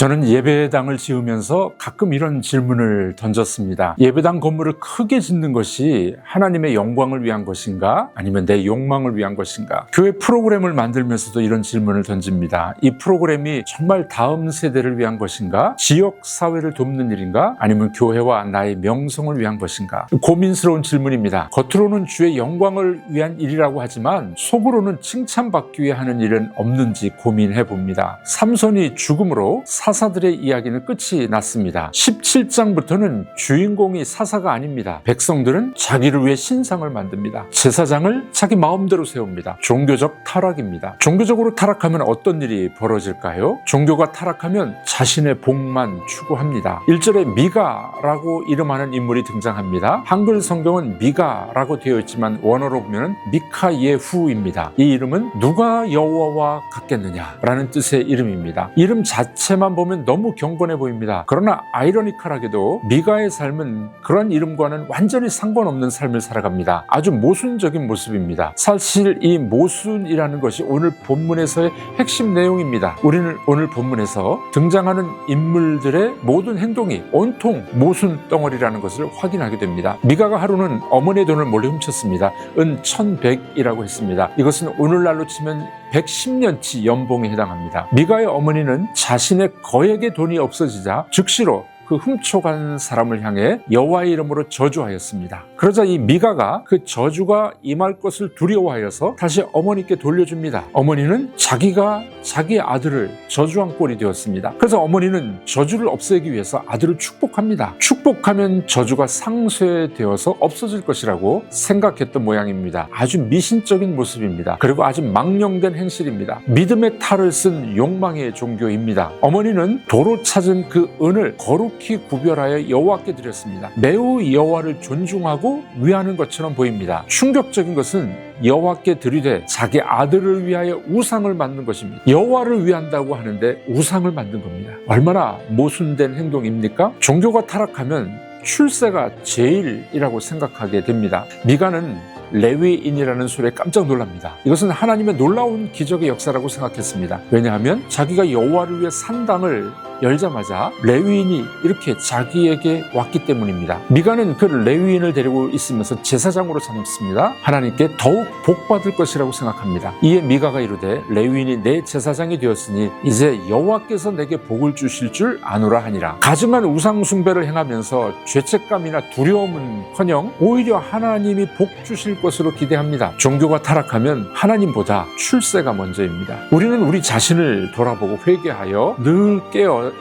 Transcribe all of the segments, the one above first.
저는 예배당을 지으면서 가끔 이런 질문을 던졌습니다. 예배당 건물을 크게 짓는 것이 하나님의 영광을 위한 것인가? 아니면 내 욕망을 위한 것인가? 교회 프로그램을 만들면서도 이런 질문을 던집니다. 이 프로그램이 정말 다음 세대를 위한 것인가? 지역 사회를 돕는 일인가? 아니면 교회와 나의 명성을 위한 것인가? 고민스러운 질문입니다. 겉으로는 주의 영광을 위한 일이라고 하지만 속으로는 칭찬받기 위해 하는 일은 없는지 고민해 봅니다. 삼손이 죽음으로 사 사들의 이야기는 끝이 났습니다. 17장부터는 주인공이 사사가 아닙니다. 백성들은 자기를 위해 신상을 만듭니다. 제사장을 자기 마음대로 세웁니다. 종교적 타락입니다. 종교적으로 타락하면 어떤 일이 벌어질까요? 종교가 타락하면 자신의 복만 추구합니다. 1절에 미가라고 이름하는 인물이 등장합니다. 한글 성경은 미가라고 되어 있지만 원어로 보면 미카 예후입니다. 이 이름은 누가 여호와와 같겠느냐라는 뜻의 이름입니다. 이름 자체만 보면 너무 경건해 보입니다. 그러나 아이러니컬하게도 미가의 삶은 그런 이름과는 완전히 상관없는 삶을 살아갑니다. 아주 모순적인 모습입니다. 사실 이 모순이라는 것이 오늘 본문에서의 핵심 내용입니다. 우리는 오늘 본문에서 등장하는 인물들의 모든 행동이 온통 모순 덩어리라는 것을 확인하게 됩니다. 미가가 하루는 어머니의 돈을 몰래 훔쳤습니다. 은 1100이라고 했습니다. 이것은 오늘날로 치면 110년치 연봉에 해당합니다. 미가의 어머니는 자신의 거액의 돈이 없어지자 즉시로 그 훔쳐간 사람을 향해 여호와의 이름으로 저주하였습니다. 그러자 이 미가가 그 저주가 임할 것을 두려워하여서 다시 어머니께 돌려줍니다. 어머니는 자기가 자기 아들을 저주한 꼴이 되었습니다. 그래서 어머니는 저주를 없애기 위해서 아들을 축복합니다. 축복하면 저주가 상쇄되어서 없어질 것이라고 생각했던 모양입니다. 아주 미신적인 모습입니다. 그리고 아주 망령된 행실입니다. 믿음의 탈을 쓴 욕망의 종교입니다. 어머니는 도로 찾은 그 은을 거룩 히 구별하여 여호와께 드렸습니다. 매우 여호와를 존중하고 위하는 것처럼 보입니다. 충격적인 것은 여호와께 드리되 자기 아들을 위하여 우상을 만든 것입니다. 여호와를 위한다고 하는데 우상을 만든 겁니다. 얼마나 모순된 행동입니까? 종교가 타락하면 출세가 제일이라고 생각하게 됩니다. 미가는 레위인이라는 소리에 깜짝 놀랍니다. 이것은 하나님의 놀라운 기적의 역사라고 생각했습니다. 왜냐하면 자기가 여호와를 위해 산당을 열자마자 레위인이 이렇게 자기에게 왔기 때문입니다. 미가는 그 레위인을 데리고 있으면서 제사장으로 삼습니다. 하나님께 더욱 복받을 것이라고 생각합니다. 이에 미가가 이르되 레위인이 내 제사장이 되었으니 이제 여호와께서 내게 복을 주실 줄 아노라 하니라. 가증한 우상 숭배를 행하면서 죄책감이나 두려움은커녕 오히려 하나님이 복 주실 것으로 기대합니다. 종교가 타락하면 하나님보다 출세가 먼저입니다. 우리는 우리 자신을 돌아보고 회개하여 늘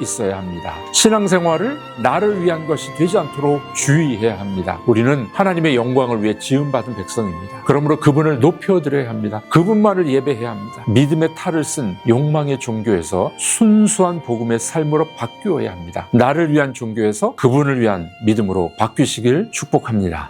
있어야 합니다. 신앙생활을 나를 위한 것이 되지 않도록 주의해야 합니다. 우리는 하나님의 영광을 위해 지음받은 백성입니다. 그러므로 그분을 높여드려야 합니다. 그분만을 예배해야 합니다. 믿음의 탈을 쓴 욕망의 종교에서 순수한 복음의 삶으로 바뀌어야 합니다. 나를 위한 종교에서 그분을 위한 믿음으로 바뀌시길 축복합니다.